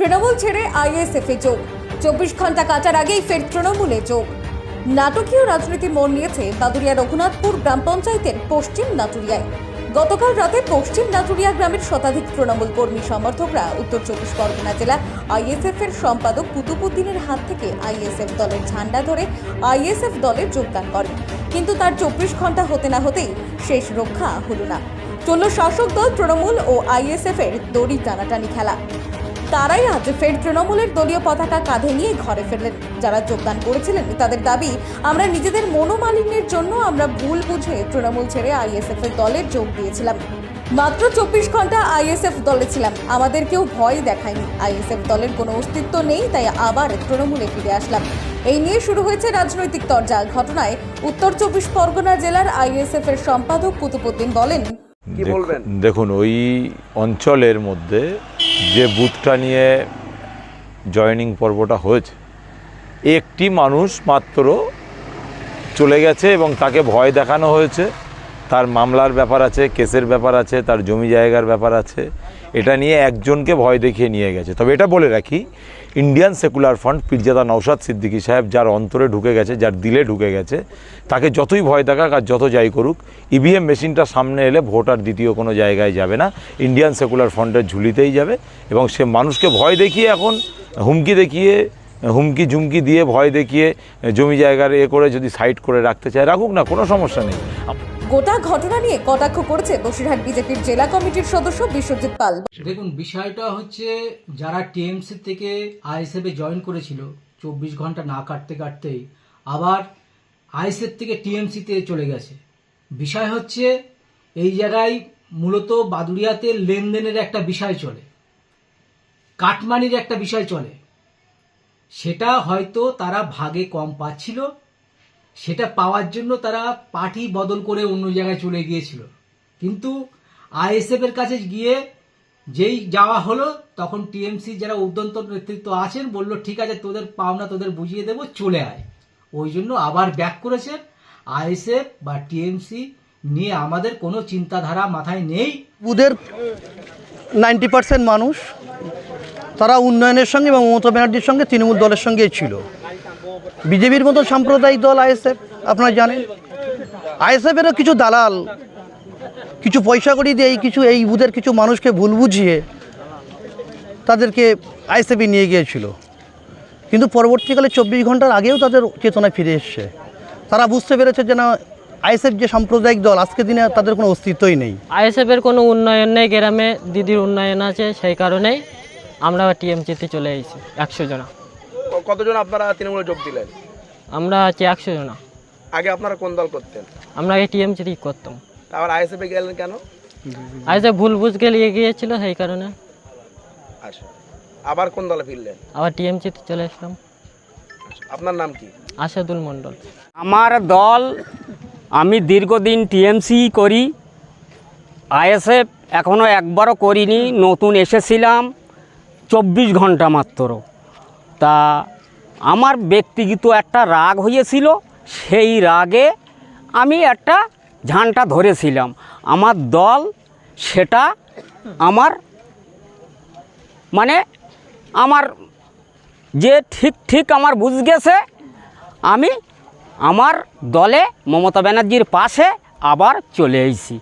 তৃণমূল ছেড়ে আইএসএফ এ যোগ। চব্বিশ ঘণ্টা কাটার আগেই ফের তৃণমূলে যোগ। নাটকীয় রাজনীতি মন নিয়েছে বাদুরিয়া রঘুনাথপুর গ্রাম পঞ্চায়েতের পশ্চিম নাটুরিয়ায়। গতকাল রাতে পশ্চিম নাটুরিয়া গ্রামের শতাধিক তৃণমূল কর্মী সমর্থকরা উত্তর চব্বিশ পরগনা জেলা আইএসএফ এর সম্পাদক কুতুবুদ্দিনের হাত থেকে আইএসএফ দলের ঝান্ডা ধরে আইএসএফ দলে যোগদান করেন। কিন্তু তার চব্বিশ ঘণ্টা হতে না হতেই শেষ রক্ষা হলো না। চলল শাসক দল তৃণমূল ও আইএসএফ এর দড়ি টানাটানি খেলা। তারাই আজ ফের তৃণমূলের দলীয় পতাকা কাঁধে নিয়ে ঘরে ফিরলেন। যারা যোগদান করেছিলেন তাদের দাবি আমরা নিজেদের মনোমালিন্যের জন্য আমরা ভুল বুঝে তৃণমূল ছেড়ে আইএসএফ এর দলে যোগ দিয়েছিলাম। মাত্র চব্বিশ ঘণ্টা আইএসএফ দলে ছিলাম। আমাদের কেউ ভয় দেখায়নি। আইএসএফ দলের কোনো অস্তিত্ব নেই তাই আবার তৃণমূলে ফিরে আসলাম। এই নিয়ে শুরু হয়েছে রাজনৈতিক তরজা। ঘটনায় উত্তর চব্বিশ পরগনা জেলার আইএসএফ এর সম্পাদক কুতুবুদ্দিন বলেন কি বলবেন? দেখুন ওই অঞ্চলের মধ্যে যে বুথটা নিয়ে জয়নিং পর্বটা হয়েছে, একটি মানুষ মাত্র চলে গেছে এবং তাকে ভয় দেখানো হয়েছে। তার মামলার ব্যাপার আছে, কেসের ব্যাপার আছে, তার জমি জায়গার ব্যাপার আছে, এটা নিয়ে একজনকে ভয় দেখিয়ে নিয়ে গেছে। তবে এটা বলে রাখি Indian secular fund Pirzada Naushad Siddiqui সাহেব যার অন্তরে ঢুকে গেছে, যার দিলে ঢুকে গেছে, তাকে যতই ভয় দেখাক আর যত যাই করুক ইভিএম মেশিনটা সামনে এলে ভোট আর দ্বিতীয় কোনো জায়গায় যাবে না ইন্ডিয়ান সেকুলার ফ্রন্টের ঝুলিতেই যাবে এবং সে মানুষকে ভয় দেখিয়ে এখন হুমকি দেখিয়ে, হুমকি ঝুমকি দিয়ে ভয় দেখিয়ে জমি জায়গার এ করে যদি সাইড করে রাখতে চায়, রাখুক না, কোনো সমস্যা নেই। গোটা ঘটনা নিয়ে কটাক্ষ করেছে বসিরহাট বিজেপির জেলা কমিটির সদস্য বিশ্বজিৎ পাল। দেখুন, বিষয়টা হচ্ছে যারা টিএমসি থেকে আইএসএফে জয়েন করেছিল, চব্বিশ ঘণ্টা না কাটতে কাটতেই, আবার আইএসএফ থেকে টিএমসিতে চলে গেছে। বিষয় হচ্ছে এই জায়গায় মূলত বাদুড়িয়াতে লেনদেনের একটা বিষয় চলে, কাটমানির একটা বিষয় চলে। সেটা হয়তো তারা ভাগে কম পাচ্ছিল সেটা পাওয়ার জন্য তারা পার্টি বদল করে অন্য জায়গায় চলে গিয়েছিল। কিন্তু আইএসএফ এর কাছে গিয়ে যেই যাওয়া হলো, তখন টিএমসি যারা উদ্যন্ত নেতৃত্ব আছেন বলল, ঠিক আছে, তোদের পাওনা তোদের বুঝিয়ে দেবো, চলে আয়। ওই জন্য আবার ব্যাক করেছেন আইএসএফ বা টিএমসি। নিয়ে আমাদের কোনো চিন্তাধারা মাথায় নেই। বুধের নাইনটি পার্সেন্ট মানুষ, তারা উন্নয়নের সঙ্গে এবং মমতা ব্যানার্জির সঙ্গে, তৃণমূল দলের সঙ্গেই ছিল। বিজেপির মতো সাম্প্রদায়িক দল আইএসএফ, আপনারা জানেন। আইএসএফেরও কিছু দালাল, কিছু পয়সা করি দিয়ে এই কিছু, এই বুধের কিছু মানুষকে ভুল বুঝিয়ে তাদেরকে আইএসএফে নিয়ে গিয়েছিল। কিন্তু পরবর্তীকালে চব্বিশ ঘণ্টার আগেও তাদের চেতনায় ফিরে এসছে। তারা বুঝতে পেরেছে যে না, আইএসএফ যে সাম্প্রদায়িক দল, আজকের দিনে তাদের কোনো অস্তিত্বই নেই। আইএসএফের কোনো উন্নয়ন নেই, গ্রামে দিদির উন্নয়ন আছে সেই কারণেই আমরা টিএমসিতে চলে এসেছি, একশো জনা। কতজন আপনারা তৃণমূলে যোগ দিলেন? আমরা আছি একশো জনা। আগে আপনারা কোন দল করতেন? আমরা আগে টিএমসিতেই করতাম। আবার আইএসএফে গেলেন কেন? আইএসএফ ভুল বুঝ গেলিয়ে গিয়েছিল সেই কারণে। আচ্ছা। আবার কোন দলে ফিরলেন? আবার টিএমসিতে চলে আসলাম। আচ্ছা, আপনার নাম কি? আসাদুল মণ্ডল। আমার দল আমি দীর্ঘদিন টিএমসি করি। আইএসএফ এখনও একবারও করিনি নতুন এসেছিলাম। চব্বিশ ঘণ্টা মাত্র। তা আমার ব্যক্তিগত একটা রাগ হয়েছিল, সেই রাগে আমি একটা ঝানটা ধরেছিলাম। আমার দল সেটা আমার মানে আমার যে ঠিক ঠিক আমার বুঝ গেছে, আমি আমার দলে মমতা ব্যানার্জির পাশে আবার চলে এসেছি।